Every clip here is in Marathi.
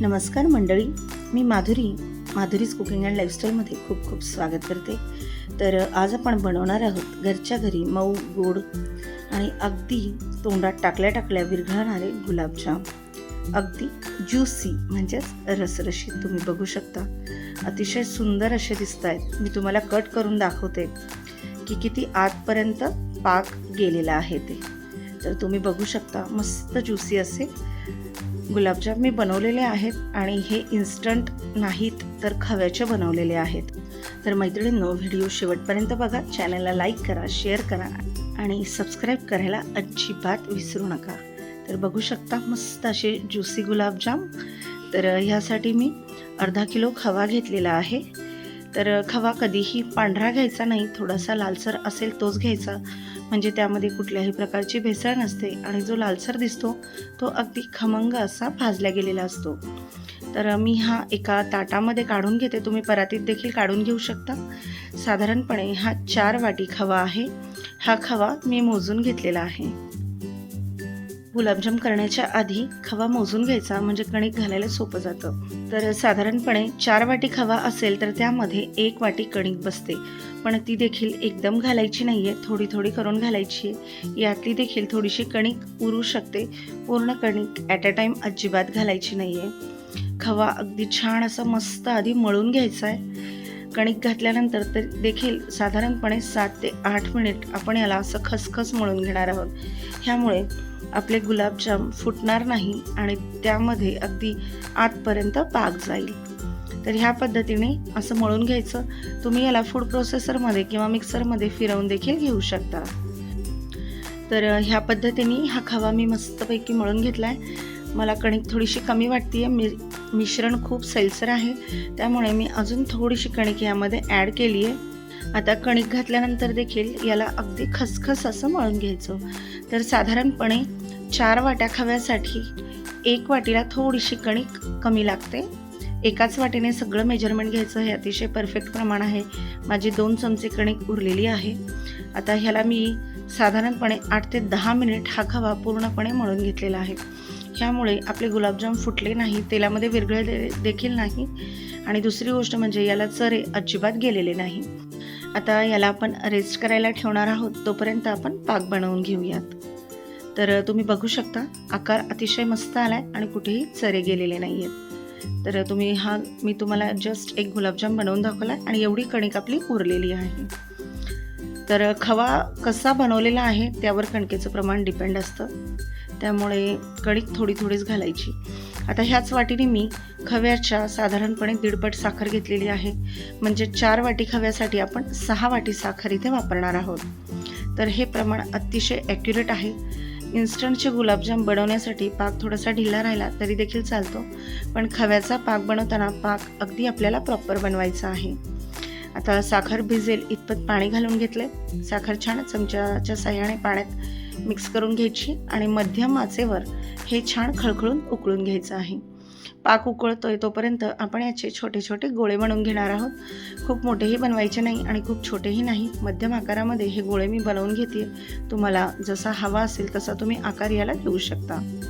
नमस्कार मंडळी. मी माधुरी माधुरीज कुकिंग अँड लाईफस्टाईलमध्ये खूप खूप स्वागत करते. तर आज आपण बनवणार आहोत घरच्या घरी मऊ गोड आणि अगदी तोंडात टाकल्या टाकल्या विरघळणारे गुलाबजाम. अगदी ज्युसी म्हणजेच रसरशीत तुम्ही बघू शकता. अतिशय सुंदर असे दिसत आहेत मी तुम्हाला कट करून दाखवते की किती आतपर्यंत पाक गेलेला आहे ते. तर तुम्ही बघू शकता मस्त ज्युसी असे गुलाबजाम मी बनवलेले आहेत आणि हे इन्स्टंट नाहीत तर खव्याचे बनवलेले आहेत. तर मैत्रिणींनो व्हिडिओ शेवटपर्यंत बघा. चॅनलला लाईक करा शेअर करा आणि सबस्क्राईब करायला अजिबात विसरू नका. तर बघू शकता मस्त असे ज्युसी गुलाबजाम. तर ह्यासाठी मी अर्धा किलो खवा घेतलेला आहे. तर खवा कधीही पांढरा घ्यायचा नाही थोडासा लालसर असेल तोच घ्यायचा. म्हणजे त्यामध्ये कुठल्याही प्रकारची भेसळ नसते आणि जो लालसर दिसतो तो अगदी खमंग असा भाजला गेलेला असतो. तर मी हा एका ताटामध्ये काढून घेते. तुम्ही परातीत देखील काढून घेऊ शकता. साधारणपणे हा चार वाटी खवा आहे. हा खवा मी मोजून घेतलेला आहे. गुलाबजाम करण्याच्या आधी खवा मोजून घ्यायचा म्हणजे कणिक घालायला सोपं जातं. तर साधारणपणे चार वाटी खवा असेल तर त्यामध्ये एक वाटी कणिक बसते. पण ती देखील एकदम घालायची नाही आहे थोडी थोडी करून घालायची आहे. यातली देखील थोडीशी कणिक उरू शकते. पूर्ण कणिक ॲट अ टाईम अजिबात घालायची नाही आहे खवा अगदी छान असं मस्त आधी मळून घ्यायचा आहे. कणिक घातल्यानंतर तर देखील साधारणपणे सात ते आठ मिनिट आपण याला असं खसखस मळून घेणार आहोत. ह्यामुळे आपले गुलाबजाम फुटणार नाही आणि त्यामध्ये अगदी आतपर्यंत पाक जाईल. तर ह्या पद्धतीने असं मळून घ्यायचं. तुम्ही याला फूड प्रोसेसरमध्ये किंवा मिक्सरमध्ये फिरवून देखील घेऊ शकता. तर ह्या पद्धतीने हा खवा मी मस्तपैकी मळून घेतला आहे मला कणिक थोडीशी कमी वाटते आहे मि मिश्रण खूप सैलसर आहे. त्यामुळे मी अजून थोडीशी कणिक यामध्ये ॲड केली आहे आता कणिक घातल्यानंतर देखील याला अगदी खसखस असं मळून घ्यायचं. तर साधारणपणे चार वाट्या खव्यासाठी एक वाटीला थोडीशी कणिक कमी लागते. एकाच वाटीने सगळं मेजरमेंट घ्यायचं हे अतिशय परफेक्ट प्रमाण आहे. माझी दोन चमचे कणिक उरलेली आहे. आता ह्याला मी साधारणपणे आठ ते दहा मिनिट हा खवा पूर्णपणे मळून घेतलेला आहे. ह्यामुळे आपले गुलाबजाम फुटले नाही तेलामध्ये विरघळले देखील नाही आणि दुसरी गोष्ट म्हणजे याला चरे अजिबात गेलेले नाही. आता याला आपण रेस्ट करायला ठेवणार आहोत तोपर्यंत आपण पाक बनवून घेऊयात. तर तुम्ही बघू शकता आकार अतिशय मस्त आला आहे आणि कुठेही चरे गेलेले नाही आहेत तर तुम्ही हा मी तुम्हाला जस्ट एक गुलाबजाम बनवून दाखवला आणि एवढी कणिक आपली उरलेली आहे. तर खवा कसा बनवलेला आहे त्यावर कणकेचं प्रमाण डिपेंड असतं. त्यामुळे कणिक थोडी थोडीच घालायची. आता ह्याच वाटीने मी खव्याच्या साधारणपणे दीडपट साखर घेतलेली आहे. म्हणजे चार वाटी खव्यासाठी आपण सहा वाटी साखर इथे वापरणार आहोत. तर हे प्रमाण अतिशय ॲक्युरेट आहे. इन्स्टंटचे गुलाबजाम बनवण्यासाठी पाक थोडासा ढिला राहिला तरी देखील चालतो. पण खव्याचा पाक बनवताना पाक अगदी आपल्याला प्रॉपर बनवायचा आहे. आता साखर भिजेल इतपत पाणी घालून घेतले साखर छान चमच्याच्या साह्याने पाण्यात मिक्स करून घ्यायची आणि मध्यम आचेवर हे छान खळखळून उकळून घ्यायचं आहे. पाक उकळतो आहे तोपर्यंत आपण याचे छोटे छोटे गोळे बनवून घेणार आहोत. खूप मोठेही बनवायचे नाही आणि खूप छोटेही नाही. मध्यम आकारामध्ये हे गोळे मी बनवून घेते. तुम्हाला जसा हवा असेल तसा तुम्ही आकार याला देऊ शकता.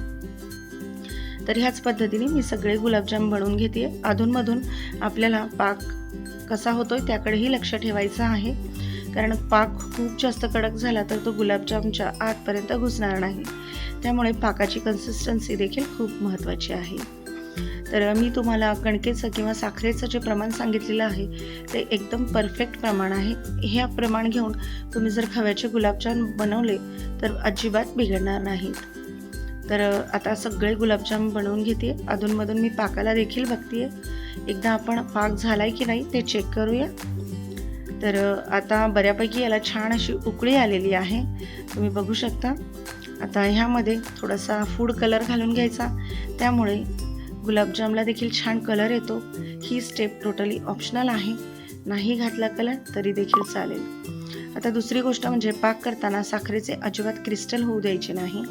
तर ह्याच पद्धतीने मी सगळे गुलाबजाम बनवून घेते. अधूनमधून आपल्याला पाक कसा होतोय त्याकडेही लक्ष ठेवायचं आहे. कारण पाक खूप जास्त कडक झाला तर तो गुलाबजामच्या आतपर्यंत घुसणार नाही. त्यामुळे पाकाची कन्सिस्टन्सी देखील खूप महत्त्वाची आहे. तर मी तुम्हाला कणकेचं किंवा साखरेचं जे प्रमाण सांगितलेलं आहे ते एकदम परफेक्ट प्रमाण आहे. हे प्रमाण घेऊन तुम्ही जर खव्याचे गुलाबजाम बनवले तर अजिबात बिघडणार नाहीत. तर आता सगळे गुलाबजाम बनवून घेते. अधूनमधून मी पाकाला देखील बघते एकदा आपण पाक झालाय की नाही ते चेक करूया. तर आता बऱ्यापैकी याला छान अशी उकळी आलेली आहे. तुम्ही बघू शकता. आता ह्यामध्ये थोडासा फूड कलर घालून घ्यायचा. त्यामुळे गुलाबजामला देखील छान कलर येतो. ही स्टेप टोटली ऑप्शनल आहे. नाही घातला कलर तरी देखील चालेल. आता दुसरी गोष्ट म्हणजे पाक करताना साखरेचे अजिबात क्रिस्टल होऊ द्यायचे नाही.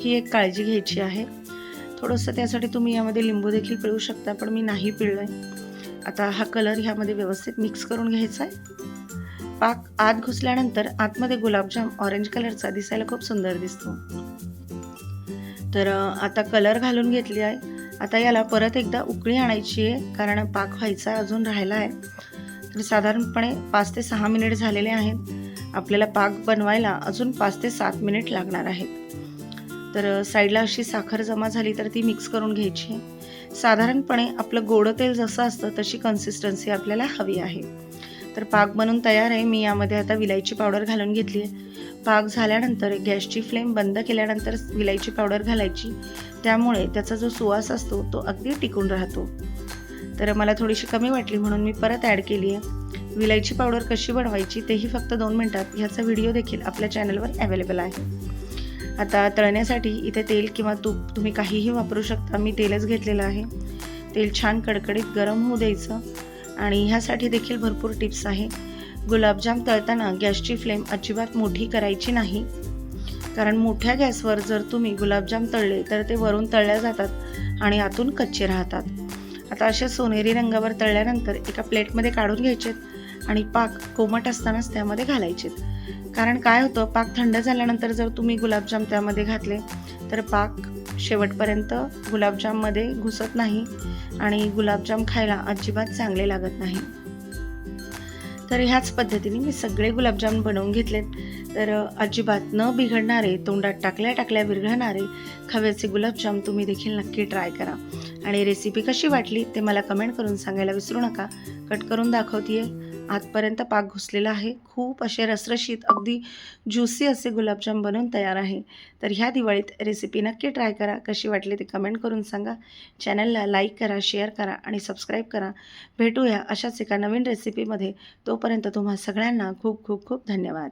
ही एक काळजी घ्यायची आहे. थोडंसं त्यासाठी तुम्ही यामध्ये लिंबू देखील पिळू शकता पण मी नाही पिळलं आहे आता हा कलर ह्यामध्ये व्यवस्थित मिक्स करून घ्यायचा आहे. पाक आत घुसल्यानंतर आतमध्ये गुलाबजाम ऑरेंज कलरचा दिसायला खूप सुंदर दिसतो. तर आता कलर घालून घेतली आहे. आता याला परत एकदा उकळी आणायची आहे कारण पाक व्हायचा अजून राहिला आहे तर साधारणपणे पाच ते सहा मिनिट झालेले आहेत. आपल्याला पाक बनवायला अजून पाच ते सात मिनिट लागणार आहेत. तर साईडला अशी साखर जमा झाली तर ती मिक्स करून घ्यायची. आहे साधारणपणे आपलं गोडं तेल जसं असतं तशी कन्सिस्टन्सी आपल्याला हवी आहे. तर पाक बनून तयार आहे. मी यामध्ये आता विलायची पावडर घालून घेतली आहे. पाक झाल्यानंतर गॅसची फ्लेम बंद केल्यानंतर विलायची पावडर घालायची. त्यामुळे त्याचा जो सुवास असतो तो अगदी टिकून राहतो. तर मला थोडीशी कमी वाटली म्हणून मी परत ॲड केली आहे. विलायची पावडर कशी बनवायची तेही फक्त दोन मिनटात. ह्याचा व्हिडिओ देखील आपल्या चॅनलवर अवेलेबल आहे. आता तळण्यासाठी इथे तेल किंवा तूप तुम्ही काहीही वापरू शकता. मी तेलच घेतलेलं आहे. तेल छान कडकडीत गरम होऊ द्यायचं. आणि ह्यासाठी देखील भरपूर टिप्स आहे. गुलाबजाम तळताना गॅसची फ्लेम अजिबात मोठी करायची नाही. कारण मोठ्या गॅसवर जर तुम्ही गुलाबजाम तळले तर ते वरून तळल्या जातात आणि आतून कच्चे राहतात. आता अशा सोनेरी रंगावर तळल्यानंतर एका प्लेटमध्ये काढून घ्यायचेत आणि पाक कोमट असतानाच त्यामध्ये घालायचेत कारण काय होतं पाक थंड झाल्यानंतर जर तुम्ही गुलाबजाम त्यामध्ये घातले तर पाक शेवटपर्यंत गुलाबजाममध्ये घुसत नाही. आणि गुलाबजाम खायला अजिबात चांगले लागत नाही. तर ह्याच पद्धतीने मी सगळे गुलाबजाम बनवून घेतलेत. तर अजिबात न बिघडणारे तोंडात टाकल्या टाकल्या विरघळणारे खव्याचे गुलाबजाम तुम्ही देखील नक्की ट्राय करा. आणि रेसिपी कशी वाटली ते मला कमेंट करून सांगायला विसरू नका. कट करून दाखवते आतपर्यंत पाक घुसलेला आहे. खूप असे रसरशीत अगदी ज्युसी असे गुलाबजाम बनवून तयार आहे. तर ह्या दिवाळीत रेसिपी नक्की ट्राय करा. कशी वाटली ते कमेंट करून सांगा. चॅनलला लाईक करा शेअर करा आणि सबस्क्राईब करा. भेटूया अशाच एका नवीन रेसिपीमध्ये तोपर्यंत तुम्हा सगळ्यांना खूप खूप खूप धन्यवाद.